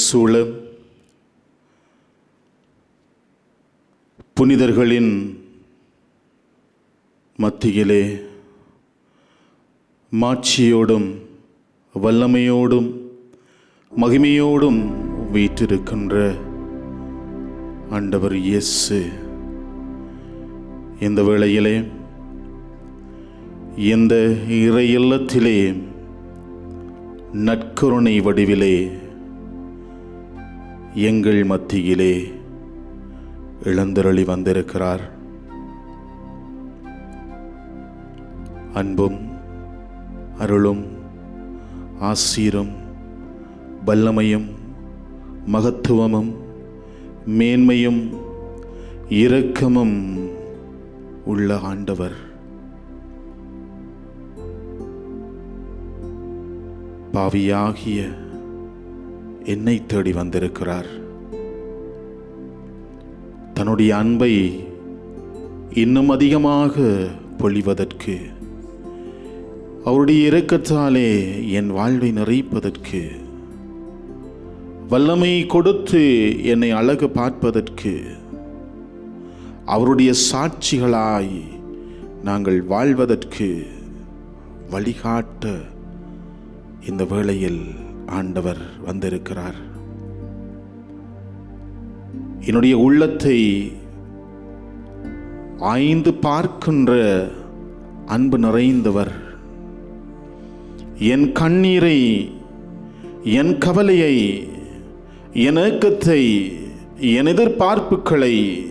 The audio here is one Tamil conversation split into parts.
சூழ புனிதர்களின் மத்தியிலே மாட்சியோடும் வல்லமையோடும் மகிமையோடும் வீற்றிருக்கின்ற ஆண்டவர் இயேசு இந்த வேளையிலே இந்த இறை இல்லத்திலே நற்கருணை வடிவிலே எங்கள் மத்தியிலே இளந்தருளி வந்திருக்கிறார். அன்பும் அருளும் ஆசீரும் வல்லமையும் மகத்துவமும் மேன்மையும் இரக்கமும் உள்ள ஆண்டவர். பாவியாகிய என்னை தேடி வந்திருக்கிறார். தன்னுடைய அன்பை இன்னும் அதிகமாக பொழிவதற்கு அவருடைய இறக்கத்தாலே என் வாழ்வை நிறைப்பதற்கு வல்லமை கொடுத்து என்னை அழகு பார்ப்பதற்கு அவருடைய சாட்சிகளாய் நாங்கள் வாழ்வதற்கு வழிகாட்ட இந்த வேளையில் ஆண்டவர் வந்திருக்கிறார். என்னுடைய உள்ளத்தை ஆய்ந்து பார்க்கின்ற அன்பு நிறைந்தவர். என் கண்ணீரை என் கவலையை என் ஏக்கத்தை என் எதிர்பார்ப்புகளை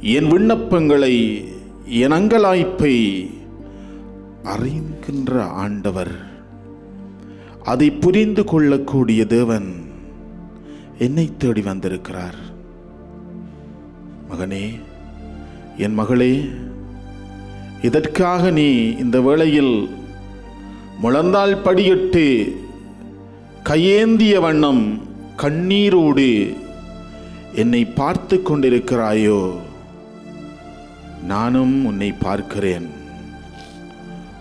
என் விண்ணப்பங்களை என் அங்கலாய்ப்பை அறிகின்ற ஆண்டவர். அதை புரிந்து கொள்ளக்கூடிய தேவன் என்னை தேடி வந்திருக்கிறார். மகனே என் மகளே இதற்காக நீ இந்த வேளையில் முழந்தாள் படியிட்டு கையேந்திய வண்ணம் கண்ணீரோடு என்னை பார்த்து கொண்டிருக்கிறாயோ நானும் உன்னை பார்க்கிறேன்.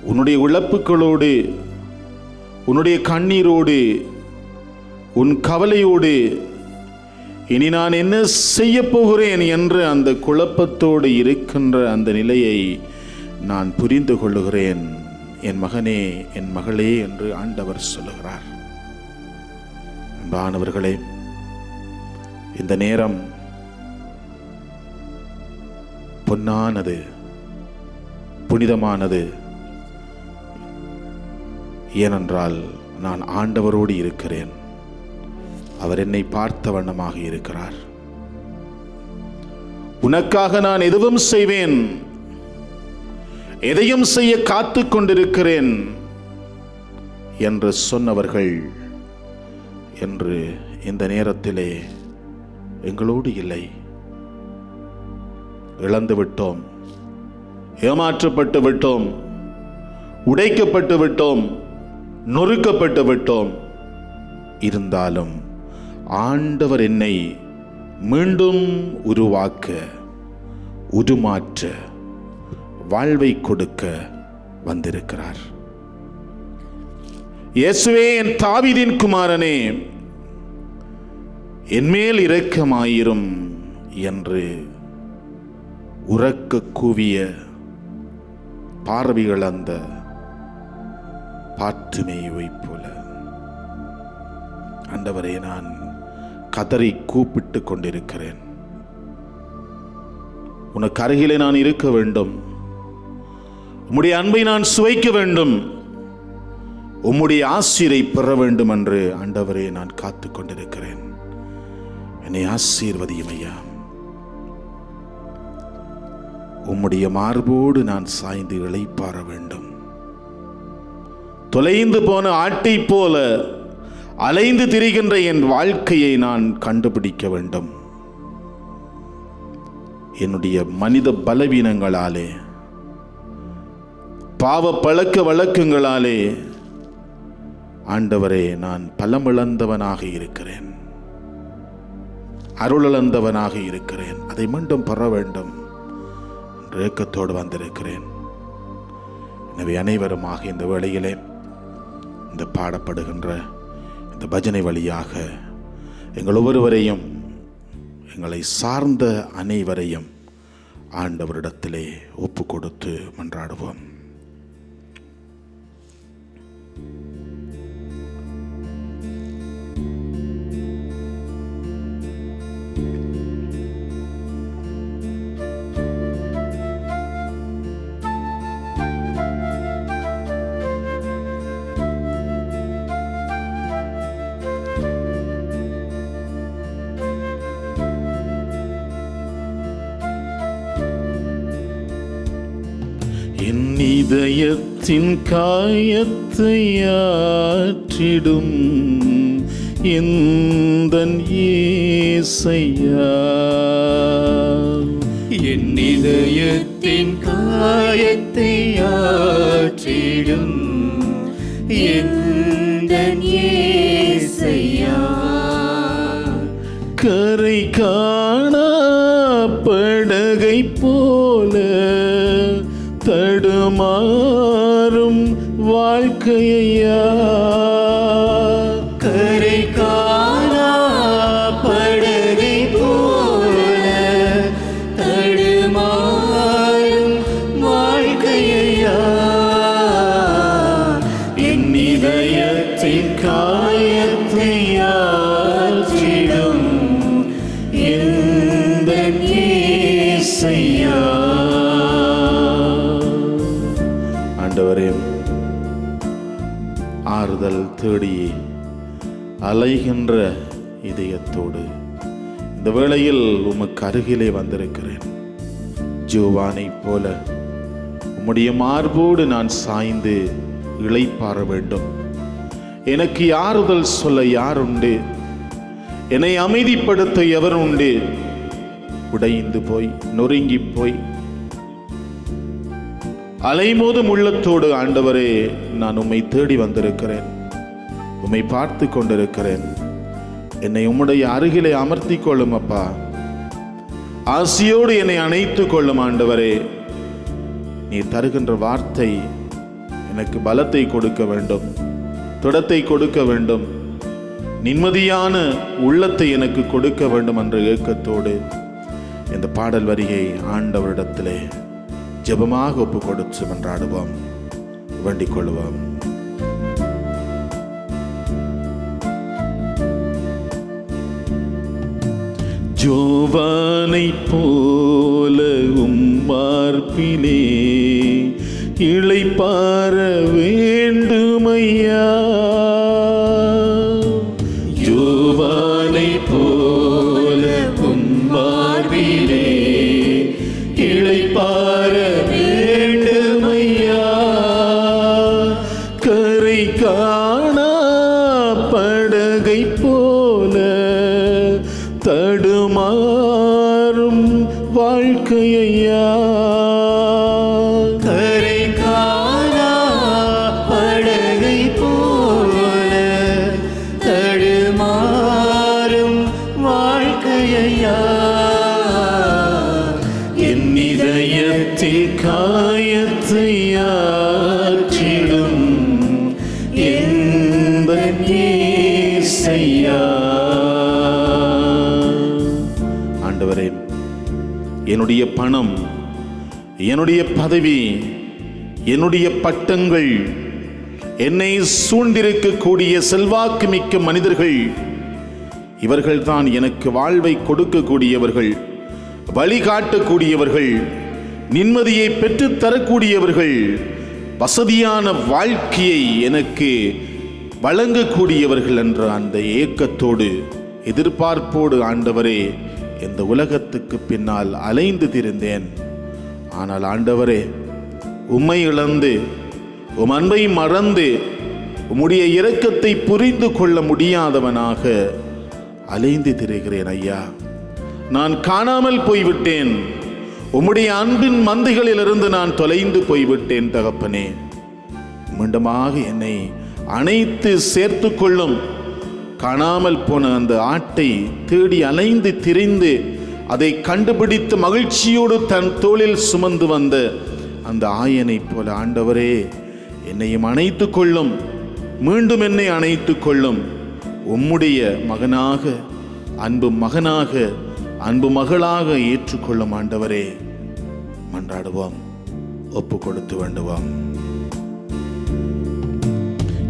உன்னுடைய இழப்புகளோடு உன்னுடைய கண்ணீரோடு உன் கவலையோடு இனி நான் என்ன செய்ய போகிறேன் என்று அந்த குழப்பத்தோடு இருக்கின்ற அந்த நிலையை நான் புரிந்து கொள்ளுகிறேன். என் மகனே என் மகளே என்று ஆண்டவர் சொல்லுகிறார். அன்பானவர்களே இந்த நேரம் பொன்னானது புனிதமானது ஏனென்றால் நான் ஆண்டவரோடு இருக்கிறேன். அவர் என்னை பார்த்த வண்ணமாக இருக்கிறார். உனக்காக நான் எதுவும் செய்வேன். எதையும் செய்ய காத்து கொண்டிருக்கிறேன் என்று சொன்னவர்கள் என்று இந்த நேரத்திலே எங்களோடு இல்லை. இழந்து விட்டோம் ஏமாற்றப்பட்டு விட்டோம் உடைக்கப்பட்டு விட்டோம் நொறுக்கப்பட்டு விட்டோம். இருந்தாலும் ஆண்டவர் என்னை மீண்டும் உருவாக்க உருமாற்ற வாழ்வை கொடுக்க வந்திருக்கிறார். இயேசுவே என் தாவிதின் குமாரனே என்மேல் இரக்கமாயிரும் என்று உறக்க கூவிய பார்வைகள் அந்த பாற்றுமையை போல. ஆண்டவரே நான் கதறி கூப்பிட்டு கொண்டிருக்கிறேன். உனக்கு அருகிலே நான் இருக்க வேண்டும். உம்முடைய அன்பை நான் சுவைக்க வேண்டும். உம்முடைய ஆசிரை பெற வேண்டும் என்று ஆண்டவரே நான் காத்து கொண்டிருக்கிறேன். என்னை ஆசீர்வதியும் ஐயா. உம்முடைய மார்போடு நான் சாய்ந்து இளைப்பாற வேண்டும். தொலைந்து போன ஆட்டை போல அலைந்து திரிகின்ற என் வாழ்க்கையை நான் கண்டுபிடிக்க வேண்டும். என்னுடைய மனித பலவீனங்களாலே பாவ பழக்க வழக்கங்களாலே ஆண்டவரே நான் பலமிழந்தவனாக இருக்கிறேன். அருளிழந்தவனாக இருக்கிறேன். அதை மீண்டும் பெற வேண்டும். என்ற ஏக்கத்தோடு வந்திருக்கிறேன். எனவே அனைவருமாக இந்த வேளையிலே இந்த பாடப்படுகின்ற இந்த பஜனை வழியாக எங்கள் ஒவ்வொருவரையும் எங்களை சார்ந்த அனைவரையும் ஆண்டவரிடத்திலே ஒப்பு கொடுத்து மன்றாடுவோம். இதயத்தின் காயத்தை ஆற்றிடும் எந்தன் ஏசையா. என் இதயத்தின் காயத்தை ஆற்றிடும் எந்தன் இயேசையா கரை காணா படகை போல தடுமாறும் வாழ்க்கையா அலைகின்ற இதயத்தோடு இந்த வேளையில் உமக்கு அருகிலே வந்திருக்கிறேன். ஜோவானைப் போல உம்முடைய மார்போடு நான் சாய்ந்து இழைப்பாற வேண்டும். எனக்கு யாருதல் சொல்ல யார் உண்டு? என்னை அமைதிப்படுத்த எவர் உண்டு? உடைந்து போய் நொறுங்கி போய். அலைமோதும் உள்ளத்தோடு ஆண்டவரே நான் உம்மை தேடி வந்திருக்கிறேன். உம்மை பார்த்து கொண்டிருக்கிறேன். என்னை உம்முடைய அருகிலே அமர்த்தி கொள்ளும் அப்பா. ஆசியோடு என்னை அணைத்து கொள்ளும் ஆண்டவரே. நீ தருகின்ற வார்த்தை எனக்கு பலத்தை கொடுக்க வேண்டும் துடத்தை கொடுக்க வேண்டும் நிம்மதியான உள்ளத்தை எனக்கு கொடுக்க வேண்டும் என்ற ஏக்கத்தோடு இந்த பாடல் வரியை ஆண்டவரிடத்திலே ஜெபமாக ஒப்பு கொடுத்து மன்றாடுவோம். வேண்டிக் கொள்வோம். ஜோவானை போல உம்மார்பிலே இழைப்பார வேண்டுமையா? இசையாற்றிடும் எந்த ஆண்டவரே என்னுடைய பணம் என்னுடைய பதவி என்னுடைய பட்டங்கள் என்னை சூழ்ந்திருக்கக்கூடிய செல்வாக்கு மிக்க மனிதர்கள் இவர்கள்தான் எனக்கு வாழ்வை கொடுக்கக்கூடியவர்கள் வழிகாட்டக்கூடியவர்கள் நிம்மதியை பெற்றுத் தரக்கூடியவர்கள் வசதியான வாழ்க்கையை எனக்கு வழங்கக்கூடியவர்கள் என்ற அந்த ஏக்கத்தோடு எதிர்பார்ப்போடு ஆண்டவரே இந்த உலகத்துக்கு பின்னால் அலைந்து திரிந்தேன். ஆனால் ஆண்டவரே உம்மை இழந்து உம் அன்பை மறந்து உம்முடைய இரக்கத்தை புரிந்து கொள்ள முடியாதவனாக அலைந்து திரிகிறேன் ஐயா. நான் காணாமல் போய்விட்டேன். உம்முடைய அன்பின் மந்தைகளிலிருந்து நான் தொலைந்து போய்விட்டேன் தகப்பனே. மீண்டுமாக என்னை அணைத்து சேர்த்து கொள்ளும் காணாமல் போன அந்த ஆட்டை தேடி அலைந்து திரிந்து அதை கண்டுபிடித்து மகிழ்ச்சியோடு தன் தோளில் சுமந்து வந்த அந்த ஆயனைப் போல ஆண்டவரே என்னையும் அணைத்து கொள்ளும் மீண்டும் என்னை அணைத்து கொள்ளும் உம்முடைய மகனாக அன்பு மகனாக அன்பு மகளாக ஏற்றுக்கொள்ளும் ஆண்டவரே மன்றாடுவோம் ஒப்பு கொடுத்து வேண்டுவோம்.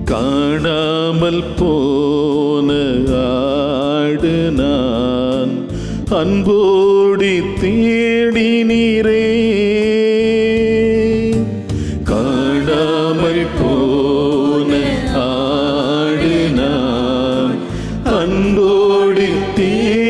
காணாமல் போன ஆடு நான் அன்போடி தேடினீரே. காணாமல் போன ஆடு நான் அன்போடி தேடி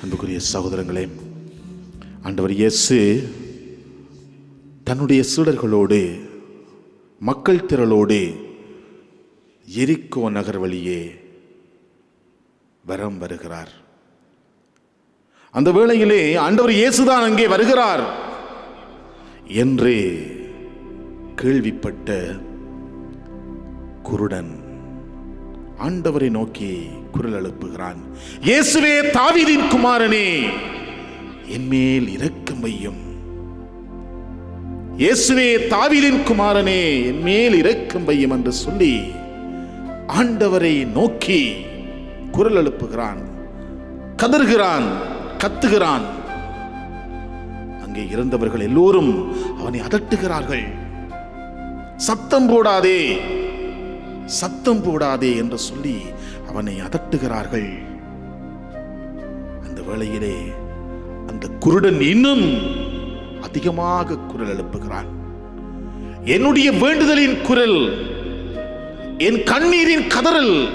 அன்புக்குரிய சகோதரங்களே ஆண்டவர் இயேசு தன்னுடைய சீடர்களோடு மக்கள் திரளோடு எரிக்கோ நகர் வழியே வரம் வருகிறார். அந்த வேளையிலே ஆண்டவர் இயேசுதான் அங்கே வருகிறார் என்று கேள்விப்பட்ட குருடன் ஆண்டவரை நோக்கி குரல் எழுப்புகிறான். இயேசுவே தாவிதின் குமாரனே என் மேல் இரக்கம் வையும். இயேசுவே தாவிலின் குமாரனே என் மேல் இரக்கம் வையும் என்று சொல்லி ஆண்டவரை நோக்கி குரல் எழுப்புகிறான். கதறுகிறான் கத்துகிறான். அங்கே இருந்தவர்கள் எல்லோரும் அவனை அதட்டுகிறார்கள். சத்தம் போடாதே. சத்தம் போடாதே என்று சொல்லி அவனை அதட்டுகிறார்கள். அந்த வேளையிலே அந்த குருடன் இன்னும் அதிகமாக குரல் எழுப்புகிறான். என்னுடைய வேண்டுதலின் குரல் என் கண்ணீரின் கதறல்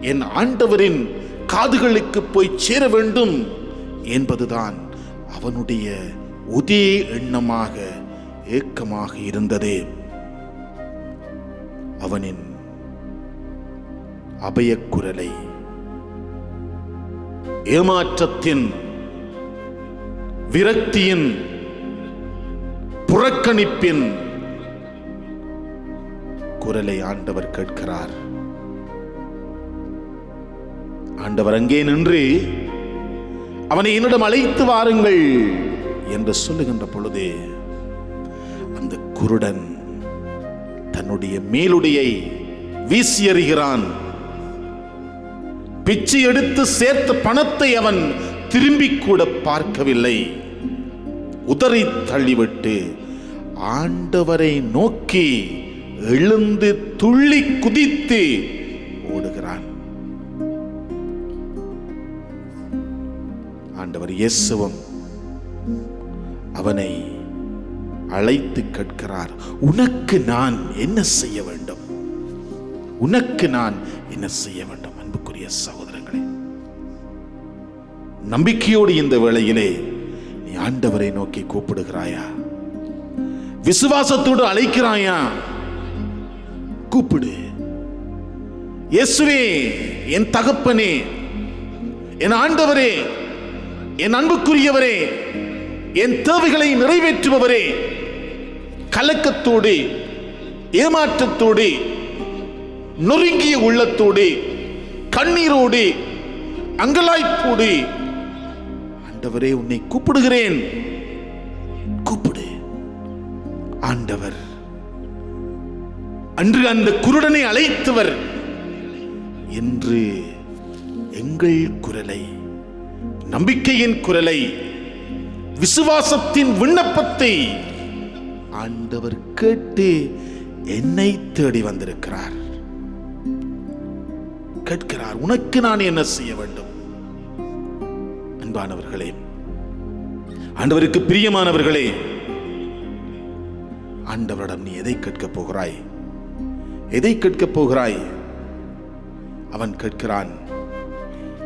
என் ஆண்டவரின் காதுகளுக்கு போய் சேர வேண்டும் என்பதுதான் அவனுடைய ஒரே எண்ணமாக ஏக்கமாக இருந்தது. அவனின் அபயக்குரலை. ஏமாற்றத்தின் விரக்தியின் புறக்கணிப்பின் குரலை ஆண்டவர் கேட்கிறார். ஆண்டவர் அங்கே நின்று அவனை என்னிடம் அழைத்து வாருங்கள் என்று சொல்லுகின்ற பொழுது அந்த குருடன் தன்னுடைய மேலுடையை வீசி எறிகிறான். பிச்சை எடுத்து சேர்த்த பணத்தை அவன் திரும்பி கூட பார்க்கவில்லை. உதறி தள்ளிவிட்டு ஆண்டவரை நோக்கி எழுந்து துள்ளி குதித்து ஓடுகிறான். ஆண்டவர் இயேசுவம் அவனை அழைத்து கேட்கிறார் உனக்கு நான் என்ன செய்ய வேண்டும்? உனக்கு நான் என்ன செய்ய வேண்டும்? அன்புக்குரிய சகோதரங்களே நம்பிக்கையோடு இந்த வேளையிலே நீ ஆண்டவரை நோக்கி கூப்பிடுகிறாயா? விசுவாசத்தோடு அழைக்கிறாயா? கூப்பிடு. இயேசுவே என் தகப்பனே என் ஆண்டவரே என் அன்புக்குரியவரே என் தேவைகளை நிறைவேற்றுபவரே கலக்கத்தோடு ஏமாற்றத்தோடு நொறுங்கிய உள்ளத்தோடு கண்ணீரோடு அங்கலாய்ப்போடு ஆண்டவரே உன்னை கூப்பிடுகிறேன். கூப்பிடு. ஆண்டவர் அன்று அந்த குருடனை அழைத்தவர் என்று எங்கள் குரலை நம்பிக்கையின் குரலை விசுவாசத்தின் விண்ணப்பத்தை ஆண்டவர் கேட்டு என்னை தேடி வந்திருக்கிறார். கேட்கிறார். உனக்கு நான் என்ன செய்ய வேண்டும்? அன்பானவர்களே ஆண்டவருக்கு பிரியமானவர்களே ஆண்டவரிடம் நீ எதை கேட்கப் போகிறாய்? எதை கேட்கப் போகிறாய்? அவன் கேட்கிறான்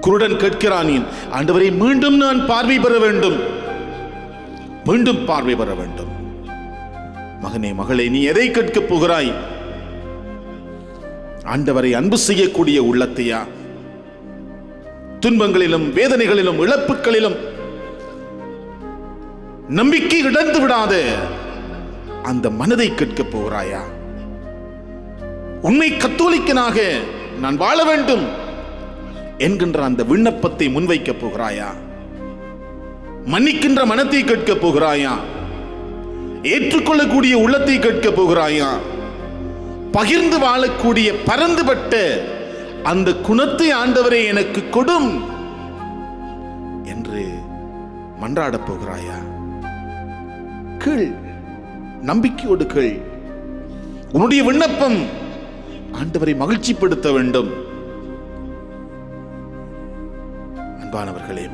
குருடன் கேட்கிறான் ஆண்டவரை மீண்டும் நான் பார்வை பெற வேண்டும். மீண்டும் பார்வை பெற வேண்டும். மகனே மகளே நீ எதை கேட்கப் போகிறாய்? ஆண்டவரை அன்பு செய்யக்கூடிய உள்ளத்தையா? துன்பங்களிலும் வேதனைகளிலும் இழப்புகளிலும் நம்பிக்கை இழந்து விடாத அந்த மனதை கேட்க போகிறாயா? உண்மை கத்தோலிக்கனாக நான் வாழ வேண்டும் என்கின்ற அந்த விண்ணப்பத்தை முன்வைக்கப் போகிறாயா? மன்னிக்கின்ற மனத்தை கேட்கப் போகிறாயா? ஏற்றுக்கொள்ளக்கூடிய உள்ளத்தை கேட்க போகிறாயா? பகிர்ந்து வாழக்கூடிய பரந்துபட்ட அந்த குணத்தை ஆண்டவரே எனக்கு கொடும் என்று மன்றாடப் போகிறாயா? கீழ் நம்பிக்கையோடு கீழ் உன்னுடைய விண்ணப்பம் ஆண்டவரை மகிழ்ச்சிப்படுத்த வேண்டும். அன்பானவர்களே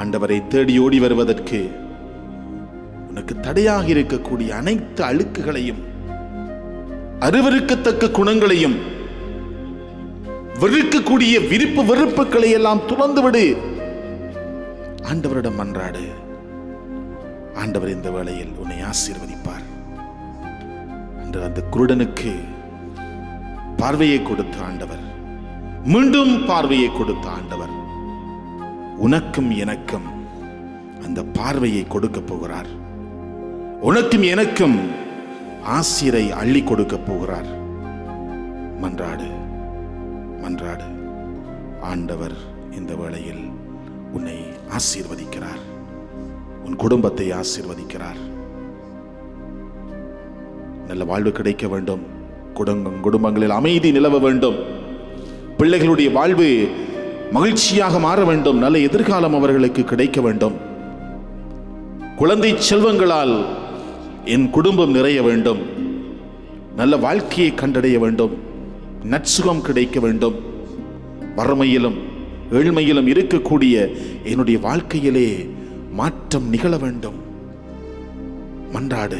ஆண்டவரை தேடி ஓடி வருவதற்கு உனக்கு தடையாக இருக்கக்கூடிய அனைத்து அழுக்குகளையும் அருவருக்கத்தக்க குணங்களையும் வெறுக்கக்கூடிய விருப்பு வெறுப்புகளை எல்லாம் துறந்து விடு ஆண்டவரிடம் மன்றாடு ஆண்டவர் இந்த வேளையில் உன்னை ஆசீர்வதிப்பார். என்று அந்த குருடனுக்கு பார்வையை கொடுத்த ஆண்டவர் மீண்டும் பார்வையை கொடுத்த ஆண்டவர் உனக்கும் எனக்கும் அந்த பார்வையை கொடுக்க போகிறார். உனக்கும் எனக்கும் ஆசிரை அள்ளி கொடுக்க போகிறார். மன்றாடு மன்றாடு ஆண்டவர் இந்த வேளையில் உன்னை ஆசீர்வதிக்கிறார். உன் குடும்பத்தை ஆசீர்வதிக்கிறார். நல்ல வாழ்வு கிடைக்க வேண்டும். குடும்பம் குடும்பங்களில் அமைதி நிலவ வேண்டும். பிள்ளைகளுடைய வாழ்வு மகிழ்ச்சியாக மாற வேண்டும். நல்ல எதிர்காலம் அவர்களுக்கு கிடைக்க வேண்டும். குழந்தை செல்வங்களால் என் குடும்பம் நிறைய வேண்டும். நல்ல வாழ்க்கையை கண்டடைய வேண்டும். நற்சுகம் கிடைக்க வேண்டும். வறுமையிலும் ஏழ்மையிலும் இருக்கக்கூடிய என்னுடைய வாழ்க்கையிலே மாற்றம் நிகழ வேண்டும். மன்றாடு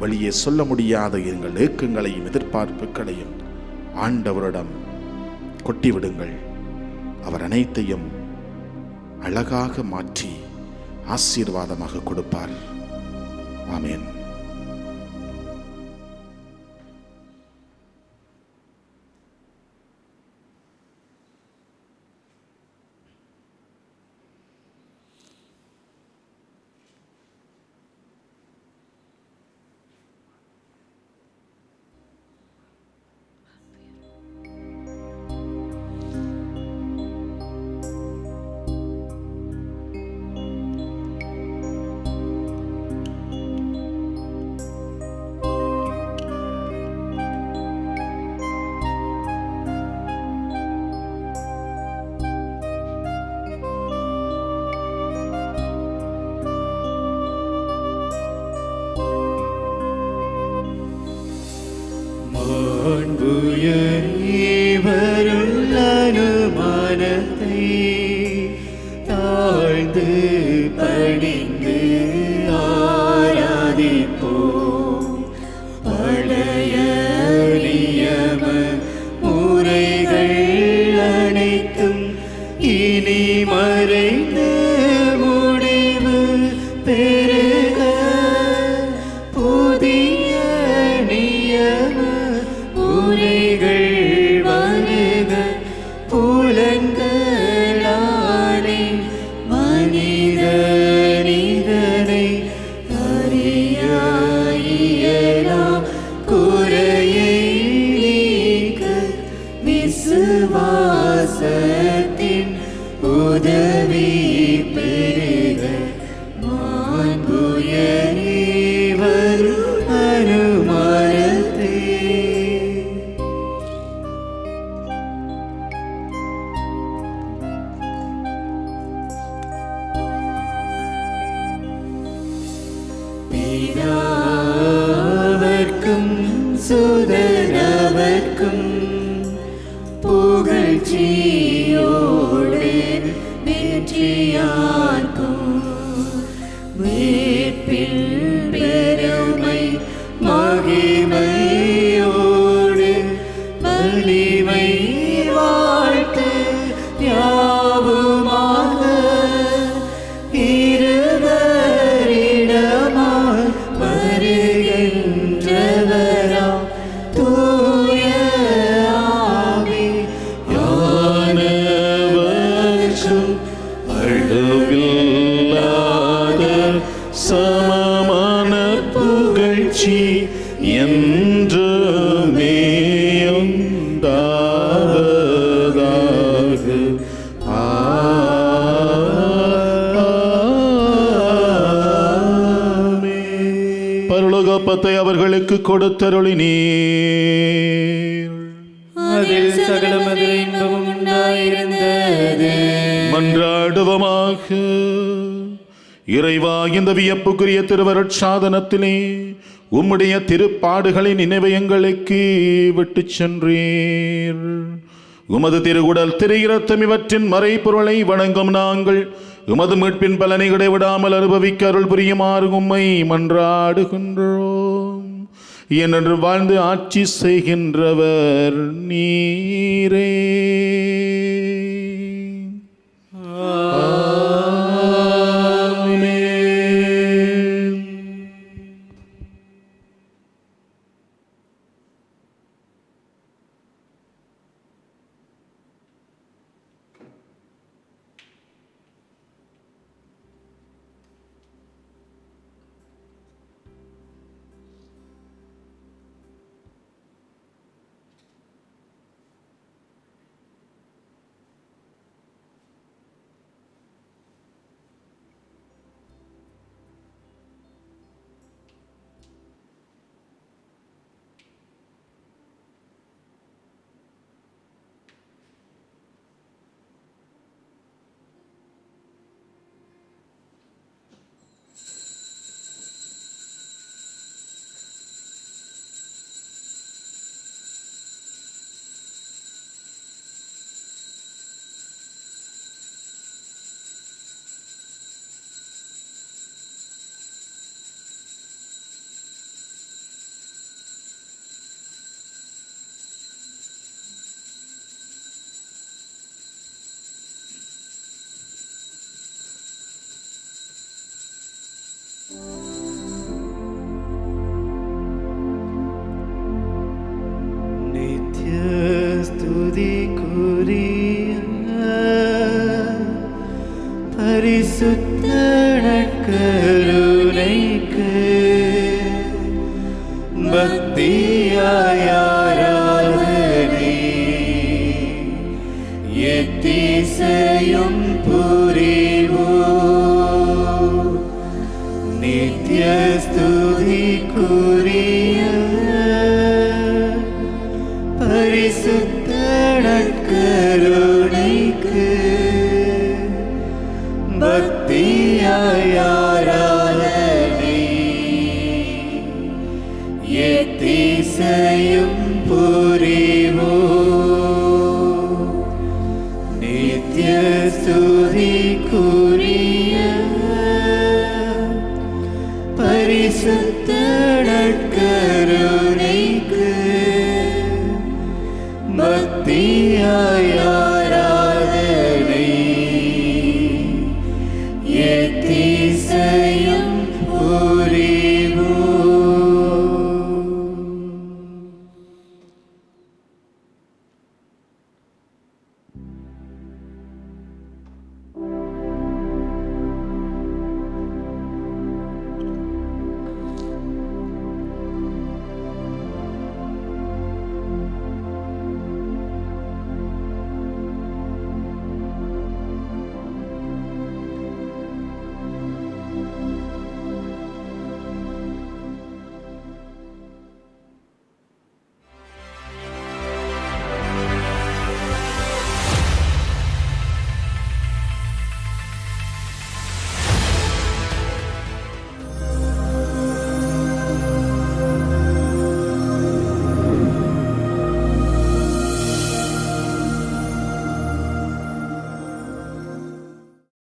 வழியே சொல்ல முடியாத எங்கள் ஏக்கங்களையும் எதிர்பார்ப்புகளையும் ஆண்டவரிடம் கொட்டிவிடுங்கள். அவர் அனைத்தையும் அழகாக மாற்றி ஆசீர்வாதமாக கொடுப்பார். Amen. மாண்புயரீவருள் அனுமானத்தை அவர்களுக்கு கொடுத்தருளினீர். அதில் சகல மதுர இன்பமும் உண்டாயிருந்தது. மன்றாடுவமாக. இறைவா இந்த வியப்புக்குரிய திருவருட்சாதனத்திலே உம்முடைய திருப்பாடுகளின் நினைவை எங்களுக்கு விட்டுச் சென்றீர். உமது திருகுடல் திரையிரத்தம் இவற்றின் மறைபொருளை வணங்கும் நாங்கள் உமது மீட்பின் பலனை இடைவிடாமல் அனுபவிக்க அருள் புரியுமாறு உம்மை மன்றாடுகின்றோம். என்று வாழ்ந்து ஆட்சி செய்கின்றவர் நீரே. എത്തിസയും പുരിവോ. നിത്യസ്തുതിക്കൂ